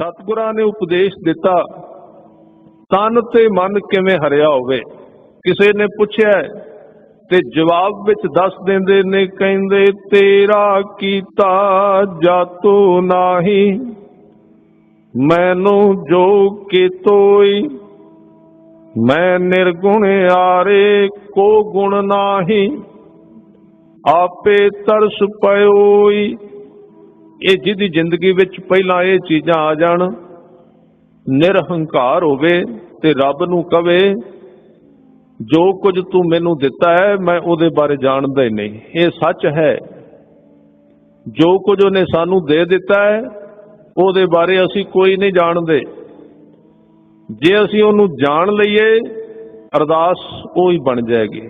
ਸਤਿਗੁਰਾਂ ਨੇ ਉਪਦੇਸ਼ ਦਿੱਤਾ, ਤਨ ਤੇ ਮਨ ਕਿਵੇਂ ਹਰਿਆ ਹੋਵੇ? ਕਿਸੇ ਨੇ ਪੁੱਛਿਆ, ਤੇ ਜਵਾਬ ਵਿੱਚ ਦੱਸ ਦਿੰਦੇ ਨੇ, ਕਹਿੰਦੇ, ਤੇਰਾ ਕੀਤਾ ਜਾਤੋ ਨਾਹੀ, ਮੈਨੂੰ ਜੋ ਕੀਤੋਈ ਮੈਂ ਨਿਰਗੁਣ ਆਰੇ ਕੋ ਗੁਣ ਨਾਹੀ, ਆਪੇ ਤਰਸ ਪਇਓਈ ਇਹ ਜਿਹਦੀ ਜ਼ਿੰਦਗੀ ਵਿੱਚ ਪਹਿਲਾਂ ਇਹ ਚੀਜ਼ਾਂ ਆ ਜਾਣ, ਨਿਰਹੰਕਾਰ ਹੋਵੇ ਤੇ ਰੱਬ ਨੂੰ ਕਵੇ, ਜੋ ਕੁਝ ਤੂੰ ਮੈਨੂੰ ਦਿੱਤਾ ਹੈ, ਮੈਂ ਉਹਦੇ ਬਾਰੇ ਜਾਣਦਾ ਹੀ ਨਹੀਂ। ਇਹ ਸੱਚ ਹੈ। ਜੋ ਕੁਝ ਉਹਨੇ ਸਾਨੂੰ ਦੇ ਦਿੱਤਾ ਹੈ, ਉਹਦੇ ਬਾਰੇ ਅਸੀਂ ਕੋਈ ਨਹੀਂ ਜਾਣਦੇ। ਜੇ ਅਸੀਂ ਉਹਨੂੰ ਜਾਣ ਲਈਏ, ਅਰਦਾਸ ਉਹ ਹੀ ਬਣ ਜਾਏਗੀ।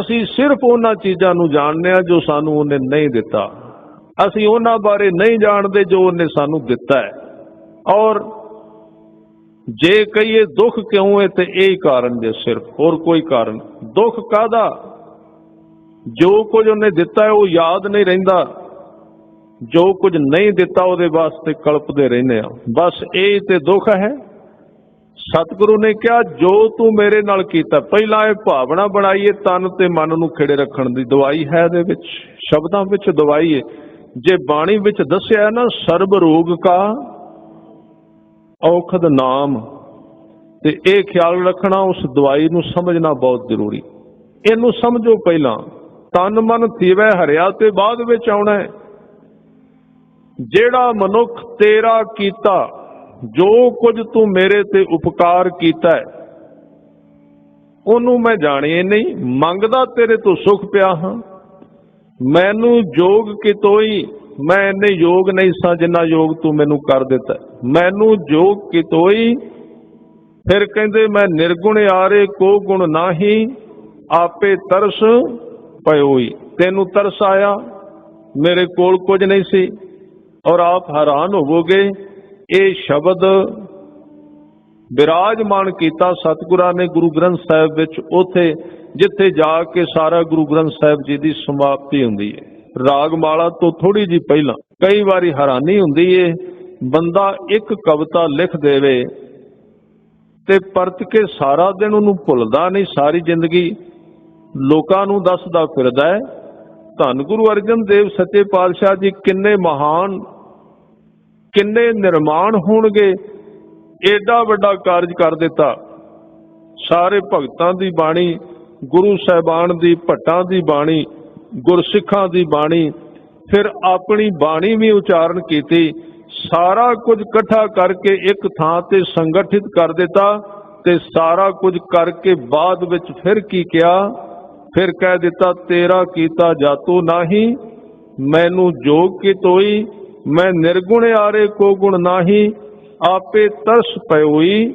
ਅਸੀਂ ਸਿਰਫ ਉਹਨਾਂ ਚੀਜ਼ਾਂ ਨੂੰ ਜਾਣਦੇ ਆ ਜੋ ਸਾਨੂੰ ਉਹਨੇ ਨਹੀਂ ਦਿੱਤਾ। ਅਸੀਂ ਉਹਨਾਂ ਬਾਰੇ ਨਹੀਂ ਜਾਣਦੇ ਜੋ ਉਹਨੇ ਸਾਨੂੰ ਦਿੱਤਾ ਹੈ। ਔਰ ਜੇ ਕਹੀਏ ਦੁੱਖ ਕਿਉਂ ਹੈ ਤੇ ਇਹ ਕਾਰਨ ਜੇ ਸਿਰਫ ਹੋਰ ਕੋਈ ਕਾਰਨ। ਦੁੱਖ ਕਾਦਾ ਜੋ ਕੁਝ ਉਹਨੇ ਦਿੱਤਾ ਹੈ ਉਹ ਯਾਦ ਨਹੀਂ ਰਹਿੰਦਾ। ਜੋ ਕੁਝ ਨਹੀਂ ਦਿੱਤਾ ਉਹਦੇ ਵਾਸਤੇ ਕਲਪਦੇ ਰਹਿੰਦੇ ਆ ਬਸ ਇਹ ਤੇ ਦੁੱਖ ਹੈ। ਸਤਿਗੁਰੂ ਨੇ ਕਿਹਾ, ਜੋ ਤੂੰ ਮੇਰੇ ਨਾਲ ਕੀਤਾ, ਪਹਿਲਾਂ ਇਹ ਭਾਵਨਾ ਬਣਾਈਏ, ਤਨ ਤੇ ਮਨ ਨੂੰ ਖਿੜੇ ਰੱਖਣ ਦੀ ਦਵਾਈ ਹੈ ਇਹਦੇ ਵਿੱਚ, ਸ਼ਬਦਾਂ ਵਿੱਚ ਦਵਾਈ ਹੈ। ਜੇ ਬਾਣੀ ਵਿੱਚ ਦੱਸਿਆ ਨਾ, ਸਰਬ ਰੋਗ ਕਾ ਔਖਦ ਨਾਮ, ਤੇ ਇਹ ਖਿਆਲ ਰੱਖਣਾ, ਉਸ ਦਵਾਈ ਨੂੰ ਸਮਝਣਾ ਬਹੁਤ ਜ਼ਰੂਰੀ। ਇਹਨੂੰ ਸਮਝੋ ਪਹਿਲਾਂ। ਤਨ ਮਨ ਥੀਵੈ ਹਰਿਆ ਤੇ ਬਾਅਦ ਵਿੱਚ ਆਉਣਾ ਹੈ। ਜਿਹੜਾ ਮਨੁੱਖ ਤੇਰਾ ਕੀਤਾ, ਜੋ ਕੁਝ ਤੂੰ ਮੇਰੇ ਤੇ ਉਪਕਾਰ ਕੀਤਾ ਹੈ, ਉਹਨੂੰ ਮੈਂ ਜਾਣਿਆ ਨਹੀਂ, ਮੰਗਦਾ ਤੇਰੇ ਤੋਂ ਸੁਖ ਪਿਆ ਹਾਂ। ਮੈਨੂੰ ਯੋਗ ਕਿਤੋਈ ਮੈਂ ਇੰਨੇ ਯੋਗ ਨਹੀਂ ਸਾਂ ਜਿੰਨਾ ਯੋਗ ਤੂੰ ਮੈਨੂੰ ਕਰ ਦਿੱਤਾ। ਮੈਨੂੰ ਯੋਗ ਕਿਤੋਈ ਫਿਰ ਕਹਿੰਦੇ ਮੈਂ ਨਿਰਗੁਣ ਆਰੇ ਕੋ ਗੁਣ ਨਾਹੀ, ਆਪੇ ਤਰਸ ਪਇਓਈ ਤੈਨੂੰ ਤਰਸ ਆਇਆ, ਮੇਰੇ ਕੋਲ ਕੁਝ ਨਹੀਂ ਸੀ, ਔਰ ਆਪ ਹੈਰਾਨ ਹੋਵੋਗੇ, ਇਹ ਸ਼ਬਦ ਬਿਰਾਜਮਾਨ ਕੀਤਾ ਸਤਿਗੁਰਾਂ ਨੇ ਗੁਰੂ ਗ੍ਰੰਥ ਸਾਹਿਬ ਵਿੱਚ। ਉਥੇ ਜਿੱਥੇ ਜਾ ਕੇ ਸਾਰਾ ਗੁਰੂ ਗ੍ਰੰਥ ਸਾਹਿਬ ਜੀ ਦੀ ਸਮਾਪਤੀ ਹੁੰਦੀ ਹੈ ਰਾਗਮਾਲਾ ਤੋਂ ਥੋੜੀ ਜੀ ਪਹਿਲਾਂ, ਕਈ ਵਾਰੀ ਹੈਰਾਨੀ ਹੁੰਦੀ ਏ, ਬੰਦਾ ਇੱਕ ਕਵਿਤਾ ਲਿਖ ਦੇਵੇ ਤੇ ਪਰਤ ਕੇ ਸਾਰਾ ਦਿਨ ਉਹਨੂੰ ਭੁੱਲਦਾ ਨਹੀਂ, ਸਾਰੀ ਜ਼ਿੰਦਗੀ ਲੋਕਾਂ ਨੂੰ ਦੱਸਦਾ ਫਿਰਦਾ ਹੈ ਧੰਨ ਗੁਰੂ ਅਰਜਨ ਦੇਵ ਸੱਚੇ ਪਾਤਸ਼ਾਹ ਜੀ, ਕਿੰਨੇ ਮਹਾਨ, ਕਿੰਨੇ ਨਿਰਮਾਣ ਹੋਣਗੇ, ਏਡਾ ਵੱਡਾ ਕਾਰਜ ਕਰ ਦਿੱਤਾ। ਸਾਰੇ ਭਗਤਾਂ ਦੀ ਬਾਣੀ ਗੁਰੂ ਸਾਹਿਬਾਨ ਦੀ ਭੱਟਾਂ ਦੀ ਬਾਣੀ, ਗੁਰਸਿੱਖਾਂ ਦੀ ਬਾਣੀ, ਫਿਰ ਆਪਣੀ ਬਾਣੀ ਵੀ ਉਚਾਰਨ ਕੀਤੀ, ਸਾਰਾ ਕੁਝ ਇਕੱਠਾ ਕਰਕੇ ਇੱਕ ਥਾਂ ਤੇ ਸੰਗਠਿਤ ਕਰ ਦਿੱਤਾ ਤੇ ਸਾਰਾ ਕੁਝ ਕਰਕੇ ਬਾਅਦ ਵਿੱਚ ਫਿਰ ਕੀ ਕਿਹਾ? ਫਿਰ ਕਹਿ ਦਿੱਤਾ, ਤੇਰਾ ਕੀਤਾ ਜਾਤੂ ਨਾਹੀ, ਮੈਨੂੰ ਜੋਗ ਕੀ ਤੋਈ ਮੈਂ ਨਿਰਗੁਣ ਆਰੇ ਕੋ ਗੁਣ ਨਾਹੀ, ਆਪੇ ਤਰਸ ਪਇਓਈ